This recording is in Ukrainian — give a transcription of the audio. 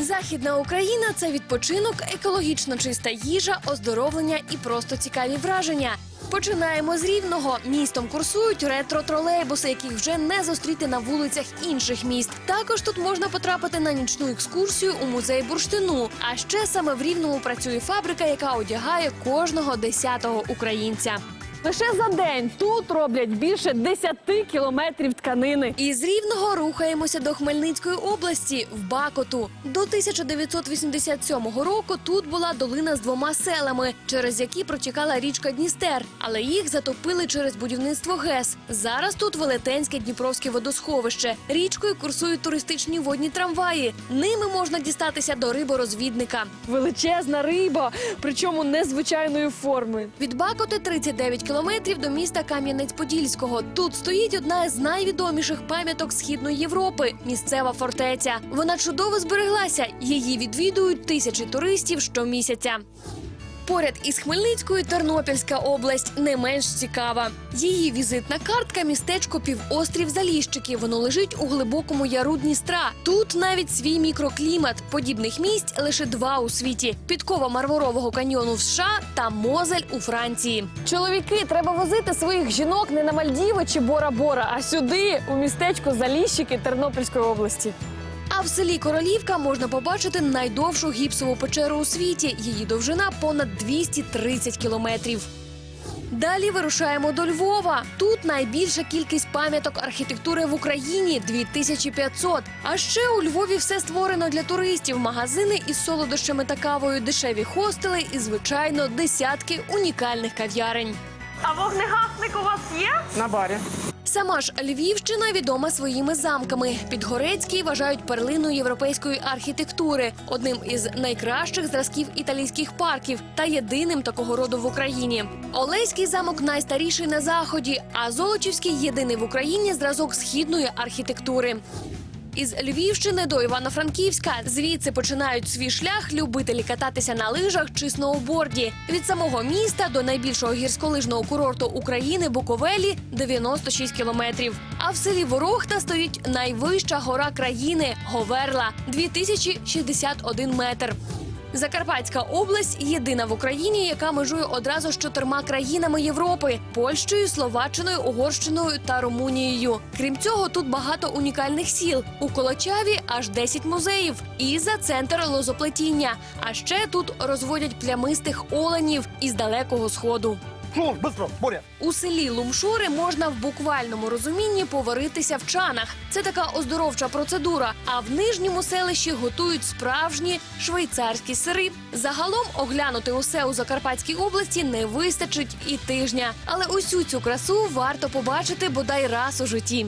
Західна Україна це відпочинок, екологічно чиста їжа, оздоровлення і просто цікаві враження. Починаємо з рівного. Містом курсують ретро-тролейбуси, яких вже не зустріти на вулицях інших міст. Також тут можна потрапити на нічну екскурсію у музей бурштину. А ще саме в рівному працює фабрика, яка одягає кожного десятого українця. Лише за день тут роблять більше 10 кілометрів тканини. Із Рівного рухаємося до Хмельницької області в Бакоту. До 1987 року тут була долина з двома селами, через які протікала річка Дністер, але їх затопили через будівництво ГЕС. Зараз тут велетенське Дніпровське водосховище. Річкою курсують туристичні водні трамваї. Ними можна дістатися до риборозвідника. Величезна риба, причому незвичайної форми. Від Бакоти 39 кілометрів до міста Кам'янець-Подільського. Тут стоїть одна з найвідоміших пам'яток східної Європи місцева фортеця. Вона чудово збереглася. Її відвідують тисячі туристів щомісяця. Поряд із Хмельницькою Тернопільська область не менш цікава. Її візитна картка містечко півострів Заліщики. Воно лежить у глибокому яру Дністра. Тут навіть свій мікроклімат. Подібних місць лише два у світі: підкова Мармурового каньйону в США та Мозель у Франції. Чоловіки, треба возити своїх жінок не на Мальдіви чи Бора-Бора, а сюди, у містечко Заліщики Тернопільської області. А в селі Королівка можна побачити найдовшу гіпсову печеру у світі. Її довжина понад 230 кілометрів. Далі вирушаємо до Львова. Тут найбільша кількість пам'яток архітектури в Україні 2500. А ще у Львові все створено для туристів: магазини із солодощами та кавою, дешеві хостели і, звичайно, десятки унікальних кав'ярень. А вогнегасник у вас є? На барі. Сама ж Львівщина відома своїми замками. Підгорецький вважають перлиною європейської архітектури, одним із найкращих зразків італійських парків та єдиним такого роду в Україні. Олеський замок найстаріший на заході, а Золочівський єдиний в Україні зразок східної архітектури. Із Львівщини до Івано-Франківська звідси починають свій шлях любителі кататися на лижах чи сноуборді. Від самого міста до найбільшого гірськолижного курорту України Буковелі 96 кілометрів. А в селі Ворохта стоїть найвища гора країни Говерла 2061 метр. Закарпатська область єдина в Україні, яка межує одразу з чотирма країнами Європи: Польщею, Словаччиною, Угорщиною та Румунією. Крім цього, тут багато унікальних сіл. У Колочаві аж 10 музеїв. І за центр лозоплетіння. А ще тут розводять плямистих оленів із далекого сходу. Шур, быстро, Боря. У селі Лумшури можна в буквальному розумінні поваритися в чанах. Це така оздоровча процедура. А в нижньому селищі готують справжні швейцарські сири. Загалом оглянути усе у Закарпатській області не вистачить і тижня. Але усю цю красу варто побачити бодай раз у житті.